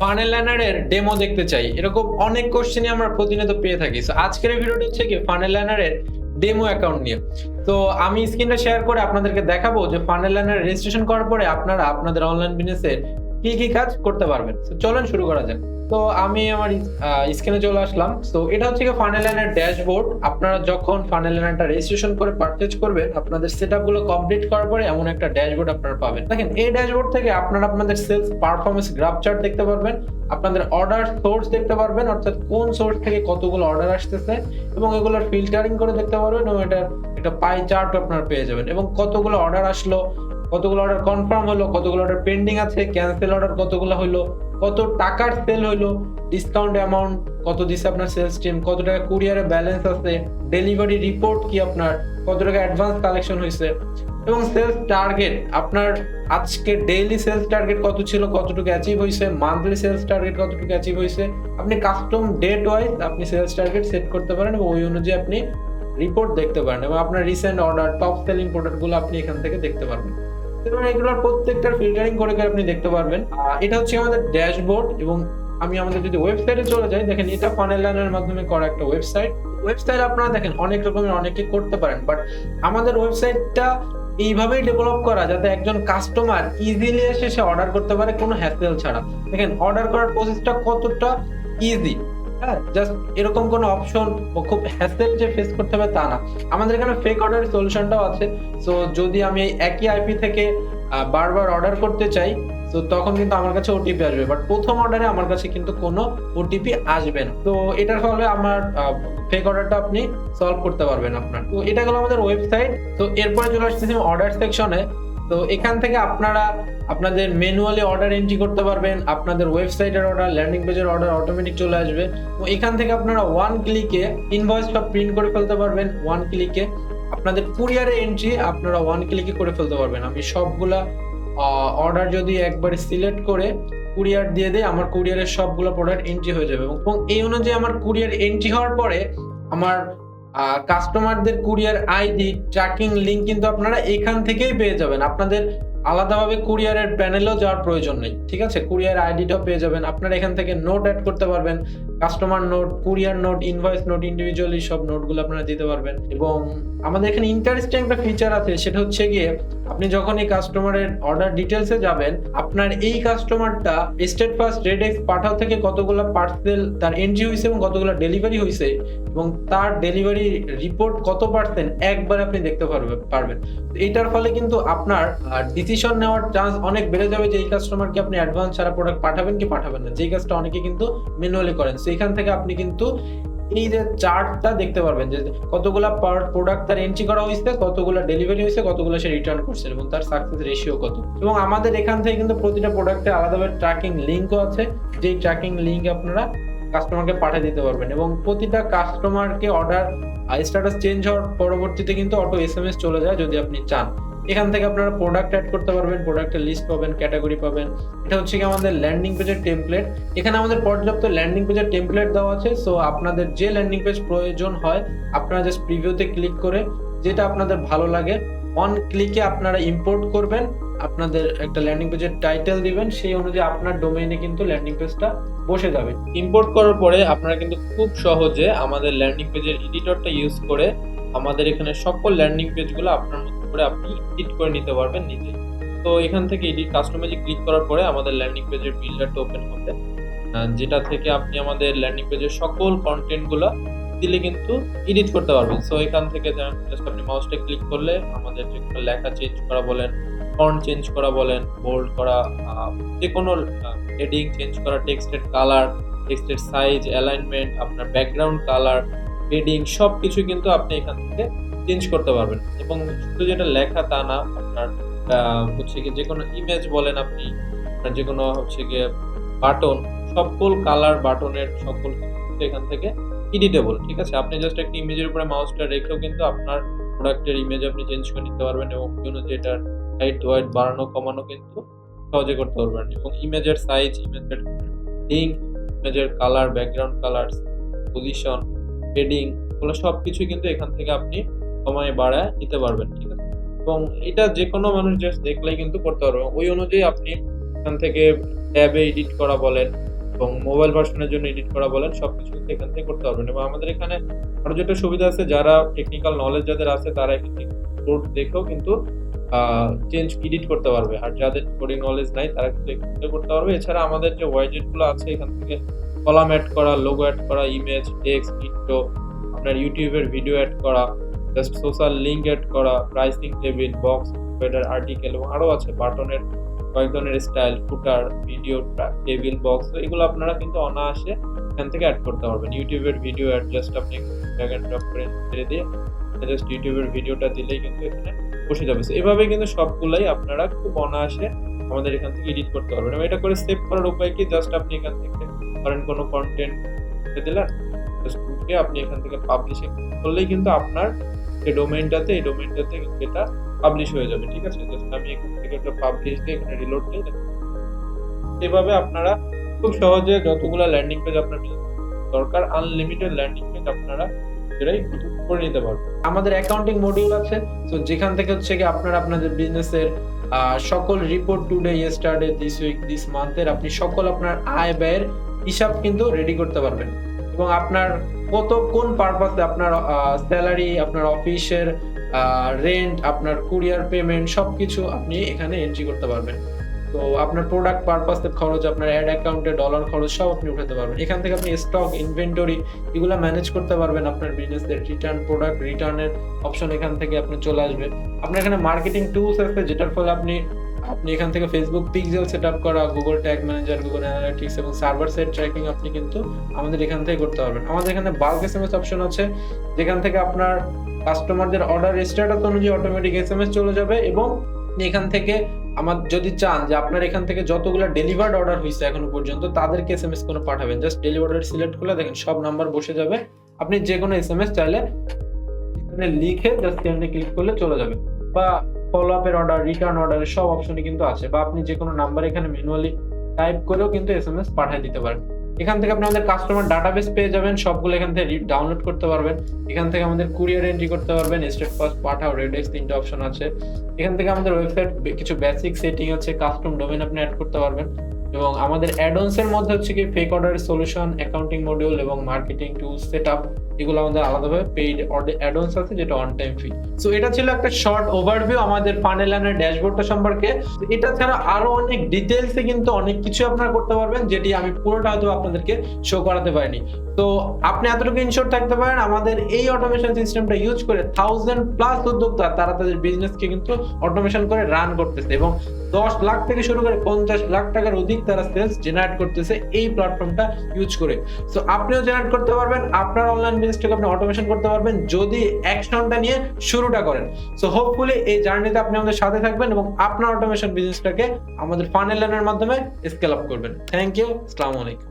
Funnel লাইনারের demo দেখতে চাই। এরকম অনেক কোশ্চেনই আমরা প্রতিনিয়ত পেয়ে থাকি। সো আজকের ভিডিওটা হচ্ছে কি ফানেল লাইনারের ডেমো অ্যাকাউন্ট নিয়ে। তো, আমি স্ক্রিনটা শেয়ার করে আপনাদেরকে দেখাবো যে ফানেল লাইনার রেজিস্ট্রেশন করার পরে আপনারা আপনাদের অনলাইন বিজনেসের কি কি কাজ করতে পারবেন? চলেন শুরু করা যাক। তো আমি আমার স্ক্রিনে চলে আসলাম। তো এটা হচ্ছে ফানেল লাইনার ড্যাশবোর্ড আপনারা যখন ফানেল লাইনারটা রেজিস্ট্রেশন করে পারচেজ করবেন, আপনাদের সেটআপগুলো কমপ্লিট করার পরে এমন একটা ড্যাশবোর্ড আপনারা পাবেন। দেখেন, এই ড্যাশবোর্ড থেকে আপনারা আপনাদের সেলস পারফরমেন্স গ্রাফ চার্ট দেখতে পারবেন। আপনাদের অর্ডার সোর্স দেখতে পারবেন, অর্থাৎ কোন সোর্স থেকে কতগুলো অর্ডার আসতেছে এবং এগুলোর ফিল্টারিং করে দেখতে পারবেন এবং এটা, একটা পাই চার্ট আপনারা পেয়ে যাবেন। এবং কতগুলো অর্ডার আসলো কতগুলো অর্ডার কনফার্ম হলো, কতগুলো অর্ডার পেন্ডিং আছে ক্যান্সেল অর্ডার কতগুলো হলো কত টাকার সেল হলো ডিসকাউন্ট অ্যামাউন্ট কত দিছে আপনার সেলস টিম কত টাকা কুরিয়ারে ব্যালেন্স আছে ডেলিভারি রিপোর্ট কি আপনার, কত টাকা অ্যাডভান্স কালেকশন হয়েছে এবং সেলস টার্গেট আপনার আজকে ডেইলি সেলস টার্গেট কত ছিল, কতটুকু অ্যাচিভ হয়েছে মান্থলি সেলস টার্গেট কতটুকু অ্যাচিভ হয়েছে আপনি কাস্টম ডেট ওয়াইজ আপনি সেলস টার্গেট সেট করতে পারেন এবং ওই অনুযায়ী আপনি রিপোর্ট দেখতে পারেন এবং আপনার রিসেন্ট অর্ডার টপ সেলিং প্রোডাক্টগুলো আপনি এখান থেকে দেখতে পারবেন। এবং এগুলোর প্রত্যেকটার ফিল্টারিং করে করে আপনি দেখতে পারবেন। এটা হচ্ছে আমাদের ড্যাশবোর্ড এবং আমি আমাদের যদি ওয়েবসাইটে চলে যাই, দেখেন এটা ফানেল লাইনের মাধ্যমে করা একটা ওয়েবসাইট ওয়েবসাইট আপনারা দেখেন, অনেক রকমের অনেকে করতে পারেন বাট আমাদের ওয়েবসাইটটা এইভাবেই ডেভেলপ করা যাতে একজন কাস্টমার ইজিলি এসে সে অর্ডার করতে পারে কোনো হ্যাসেল ছাড়া। দেখেন অর্ডার করার প্রসেসটা কতটা ইজি হ্যাঁ জাস্ট এরকম কোনো অপশন খুব হ্যাসেল যে ফেস করতে হবে তা না। আমাদের এখানে ফেক অর্ডার সলিউশনটাও আছে। সো যদি আমি একই আইপি থেকে বারবার অর্ডার করতে চাই তো তখন কিন্তু আমার কাছে ওটিপি আসবে। বাট প্রথম অর্ডারে আমার কাছে কিন্তু কোনো ওটিপি আসবে না। তো এটার ফলে আমার ফেক অর্ডারটা আপনি সলভ করতে পারবেন আপনার। তো এটা গেল আমাদের ওয়েবসাইট তো এরপরে চলে আসতেছি অর্ডার সেকশনে তো এখান থেকে আপনারা আপনাদের ম্যানুয়ালি অর্ডার এন্ট্রি করতে পারবেন, আপনাদের ওয়েবসাইটের অর্ডার ল্যান্ডিং পেজের অর্ডার অটোমেটিক চলে আসবে। তো এখান থেকে আপনারা ওয়ান ক্লিকে ইনভয়েস ইনভয়েসটা প্রিন্ট করে ফেলতে পারবেন ওয়ান ক্লিকে আপনাদের কুরিয়ারে এন্ট্রি আপনারা ওয়ান ক্লিকে করে ফেলতে পারবেন। আমি সবগুলা অর্ডার যদি একবার সিলেক্ট করে কুরিয়ার দিয়ে দেয় আমার কুরিয়ারের সবগুলো প্রোডাক্ট এন্ট্রি হয়ে যাবে। এবং এই অনুযায়ী আমার কুরিয়ার এন্ট্রি হওয়ার পরে আমার কাস্টমারদের কুরিয়ার আইডি, ট্র্যাকিং লিঙ্ক কিন্তু আপনারা এখান থেকেই পেয়ে যাবেন। আপনাদের আলাদাভাবে কুরিয়ারের প্যানেলেও যাওয়ার প্রয়োজন নেই, ঠিক আছে? কুরিয়ার আইডিটাও পেয়ে যাবেন। আপনারা এখান থেকে নোট অ্যাড করতে পারবেন। Customer note, courier note invoice note individually সব নোটগুলো আপনারা দিতে পারবেন। এবং আমাদের এখানে ইন্টারেস্টিং একটা ফিচার আছে, সেটা হচ্ছে গিয়ে আপনি যখন এই কাস্টমারের অর্ডার ডিটেলসে যাবেন, আপনার এই কাস্টমারটা Steadfast RedX Pathao থেকে কতগুলো পার্সেল তার এন্ট্রি হয়েছে এবং কতগুলো ডেলিভারি হয়েছে এবং তার ডেলিভারি রিপোর্ট কত পার্সেন্ট একবার আপনি দেখতে পারবে, পারবেন। এটার ফলে কিন্তু আপনার ডিসিশন নেওয়ার চান্স অনেক বেড়ে যাবে যে এই কাস্টমারকে আপনি অ্যাডভান্স ছাড়া প্রোডাক্ট পাঠাবেন কি পাঠাবেন না। যেই কাজটা অনেকে কিন্তু ম্যানুয়ালি করেন। তো এখান থেকে আপনি কিন্তু এই যে চার্টটা দেখতে পারবেন যে কতগুলা পার প্রোডাক্ট তার এন্ট্রি করা হয়েছে, কতগুলো ডেলিভারি হয়েছে, কতগুলো সে রিটার্ন করছে এবং তার সাকসেস রেশিও কত। এবং আমাদের এখান থেকে কিন্তু প্রতিটা প্রোডাক্টে আলাদাভাবে ট্র্যাকিং লিঙ্কও আছে। যেই ট্র্যাকিং লিঙ্ক আপনারা কাস্টমারকে পাঠিয়ে দিতে পারবেন এবং প্রতিটা কাস্টমারকে অর্ডার স্ট্যাটাস চেঞ্জ হওয়ার পরবর্তীতে কিন্তু অটো এস এম এস চলে যায় যদি আপনি চান। এখান থেকে আপনারা প্রোডাক্ট অ্যাড করতে পারবেন প্রোডাক্টের লিস্ট পাবেন ক্যাটাগরি পাবেন। এটা হচ্ছে কি আমাদের ল্যান্ডিং পেজের টেমপ্লেট এখানে আমাদের পর্যাপ্ত ল্যান্ডিং পেজের টেমপ্লেট দেওয়া আছে সো আপনাদের যে ল্যান্ডিং পেজ প্রয়োজন হয়, আপনারা জাস্ট প্রিভিউতে ক্লিক করে, যেটা আপনাদের ভালো লাগে অন ক্লিকে আপনারা ইম্পোর্ট করবেন। আপনাদের একটা ল্যান্ডিং পেজের টাইটেল দিবেন, সেই অনুযায়ী আপনার ডোমেইনে কিন্তু ল্যান্ডিং পেজটা বসে যাবে। ইম্পোর্ট করার পরে আপনারা কিন্তু খুব সহজে আমাদের ল্যান্ডিং পেজের এডিটরটা ইউজ করে আমাদের এখানে সকল ল্যান্ডিং পেজগুলো আপনার মতো করে আপনি এডিট করে নিতে পারবেন নিজে। তো এখান থেকে এডিট কাস্টমাইজে ক্লিক করার পরে আমাদের ল্যান্ডিং পেজের বিল্ডারটা ওপেন হবে। যেটা থেকে আপনি আমাদের ল্যান্ডিং পেজের সকল কন্টেন্টগুলো দিলে কিন্তু এডিট করতে পারবেন। সো এখান থেকে জাস্ট আপনি মাউসটা ক্লিক করলে আমাদের যে লেখা চেঞ্জ করা বলেন ফন্ট চেঞ্জ করা বলেন বোল্ড করা যে কোনো হেডিং চেঞ্জ করা টেক্সটের কালার টেক্সটের সাইজ অ্যালাইনমেন্ট আপনার ব্যাকগ্রাউন্ড কালার হেডিং সব কিছু কিন্তু আপনি এখান থেকে চেঞ্জ করতে পারবেন। এবং শুধু যেটা লেখা তা না, আপনার হচ্ছে কি যে কোনো ইমেজ বলেন আপনি, আপনার যে কোনো হচ্ছে গিয়ে বাটন সকল কালার বাটনের সকল এখান থেকে এডিটেবল ঠিক আছে? আপনি জাস্ট একটা ইমেজের উপরে মাউসটা রেখেও কিন্তু আপনার প্রোডাক্টের ইমেজ আপনি চেঞ্জ করে নিতে পারবেন এবং ওই অনুযায়ী এটার হাইট ওয়াইট বাড়ানো, কমানো কিন্তু সহজে করতে পারবেন। এবং ইমেজের সাইজ ইমেজের লিঙ্ক ইমেজের colour background colour position heading এগুলো সব কিছু কিন্তু এখান থেকে আপনি সময় বাড়ায় নিতে পারবেন, ঠিক আছে? এবং এটা যে কোনো মানুষ জাস্ট দেখলেই কিন্তু করতে পারবে। ওই অনুযায়ী আপনি এখান থেকে ট্যাবে এডিট করা বলেন এবং মোবাইল ভার্সনের জন্য এডিট করা বলেন, সবকিছু কিন্তু এখান থেকে করতে পারবেন। এবং আমাদের এখানে আরও যেটা সুবিধা আছে, যারা টেকনিক্যাল নলেজ যাদের আছে, তারা এখান কোড দেখেও কিন্তু চেঞ্জ এডিট করতে পারবে। আর যাদের কোডিং নলেজ নাই, তারা কিন্তু এখান করতে পারবে। এছাড়া আমাদের যে ওয়াইজেটগুলো আছে, এখান থেকে কলাম অ্যাড করা লোগো অ্যাড করা ইমেজ টেক্সট ইন্ট্রো আপনার ইউটিউবের ভিডিও অ্যাড করা জাস্ট সোশ্যাল লিঙ্ক অ্যাড করা প্রাইসিং টেবিল বক্স আর্টিকেল এবং আরও আছে বাটনের কয়েক ধরনের style footer video table box তো এগুলো আপনারা কিন্তু অনায়াসে এখান থেকে অ্যাড করতে পারবেন। ইউটিউবের ভিডিও অ্যাড জাস্ট আপনি ড্র্যাগ অ্যান্ড ড্রপ করে ছেড়ে দিয়ে জাস্ট ইউটিউবের ভিডিওটা দিলেই কিন্তু এখানে বসে যাবে। So, এভাবে কিন্তু সবগুলাই আপনারা খুব অনায়াসে আমাদের এখান থেকে এডিট করতে পারবেন। এবং এটা করে সেভ করার উপায় কি? জাস্ট আপনি এখান থেকে ধরেন কোনো কন্টেন্ট দিলেন আপনি এখান থেকে পাবলিশিং করলেই কিন্তু আপনার যে ডোমেইনটাতে এই ডোমেইনটাতে কিন্তু এটা পাবলিশ হয়ে যাবে, ঠিক আছে? জাস্ট আমি এখান থেকে একটা পাবলিশ দিয়ে এখানে রিলোড দিই এভাবে আপনারা খুব সহজে যতগুলো ল্যান্ডিং পেজ আপনার দরকার আনলিমিটেড ল্যান্ডিং পেজ আপনারা করে নিতে পারবেন। আমাদের অ্যাকাউন্টিং মডিউল আছে তো যেখান থেকে হচ্ছে কি আপনারা আপনাদের বিজনেসের সকল report today yesterday this week this মান্থের আপনি সকল আপনার আয় ব্যয়ের হিসাব কিন্তু রেডি করতে পারবেন। এবং আপনার কত, কোন পারপাসে আপনার স্যালারি আপনার অফিসের রেন্ট আপনার কুরিয়ার পেমেন্ট সবকিছু আপনি এখানে এন্ট্রি করতে পারবেন। তো আপনার প্রোডাক্ট পারপাসের খরচ, আপনার অ্যাড অ্যাকাউন্টে ডলার খরচ, সব আপনি উঠাতে পারবেন। এখান থেকে আপনি স্টক ইনভেন্টরি এগুলো ম্যানেজ করতে পারবেন আপনার বিজনেসের রিটার্ন প্রোডাক্ট রিটার্নের অপশন এখান থেকে আপনি চলে আসবে। আপনার এখানে মার্কেটিং টুলস আছে, যেটার ফলে আপনি আপনি এখান থেকে ফেসবুক পিক্সেল সেট আপ করা Google tag manager Google analytics এবং সার্ভার সেট ট্র্যাকিং আপনি কিন্তু আমাদের এখান থেকে করতে পারবেন। আমাদের এখানে বাল্ক এস অপশন আছে, যেখান থেকে আপনার কাস্টমারদের অর্ডার স্ট্যাটাস অনুযায়ী অটোমেটিক এস এম এস চলে যাবে এবং এখান থেকে আমার যদি চান যে আপনার এখান থেকে যতগুলো ডেলিভার্ড অর্ডার হয়েছে এখনও পর্যন্ত, তাদেরকে এস এম এস করে পাঠাবেন জাস্ট ডেলিভার্ড সিলেক্ট করলে দেখেন সব নাম্বার বসে যাবে। আপনি যে কোনো এস এম এস চাইলে এখানে লিখে জাস্ট এখানে ক্লিক করলে চলে যাবে। বা ফলো আপের অর্ডার রিটার্ন অর্ডারের সব অপশনই কিন্তু আছে। বা আপনি যে কোনো নাম্বার এখানে ম্যানুয়ালি টাইপ করেও কিন্তু এস এম এস পাঠিয়ে দিতে পারেন। এখান থেকে আপনি আমাদের কাস্টমার ডাটাবেস পেয়ে যাবেন, সবগুলো এখান থেকে ডাউনলোড করতে পারবেন। এখান থেকে আমাদের কুরিয়ার এন্ট্রি করতে পারবেন স্টেপ ফার্স্ট পাঠাও রেডেক্স তিনটে অপশন আছে। এখান থেকে আমাদের ওয়েবসাইট কিছু বেসিক সেটিং আছে কাস্টম ডোমেন আপনি অ্যাড করতে পারবেন। এবং আমাদের অ্যাডন্সের মধ্যে হচ্ছে কি fake order solution accounting module এবং মার্কেটিং টুলস সেট আপ এগুলো আমাদের আলাদাভাবে পেইড অ্যাডন্স আছে, যেটা অন টাইম ফি সো এটা ছিল একটা শর্ট ওভারভিউ আমাদের ফানেল এর ড্যাশবোর্ডটা সম্পর্কে। এটা ছাড়া আরও অনেক ডিটেলসে কিন্তু অনেক কিছু আপনারা করতে পারবেন, যেটি আমি পুরোটা হয়তো আপনাদেরকে শো করাতে পারিনি। তো, আপনি এতটুকু ইনশোর থাকতে পারেন, আমাদের এই অটোমেশন সিস্টেমটা ইউজ করে থাউজেন্ড প্লাস উদ্যোক্তা তারা তাদের বিজনেসকে কিন্তু অটোমেশন করে রান করতেছে এবং দশ লাখ থেকে শুরু করে পঞ্চাশ লাখ টাকার অধিক তারা সেলস জেনারেট করতেছে এই প্ল্যাটফর্মটা ইউজ করে। সো আপনিও জেনারেট করতে পারবেন, আপনার অনলাইন বিজনেসটাকে আপনি অটোমেশন করতে পারবেন, যদি অ্যাকশনটা নিয়ে শুরুটা করেন। সো হোপফুলি এই জার্নিতে আপনি আমাদের সাথে থাকবেন এবং আপনার অটোমেশন বিজনেসটাকে আমাদের ফানেল লাইনের মাধ্যমে স্কেল আপ করবেন। থ্যাংক ইউ আসসালামু আলাইকুম।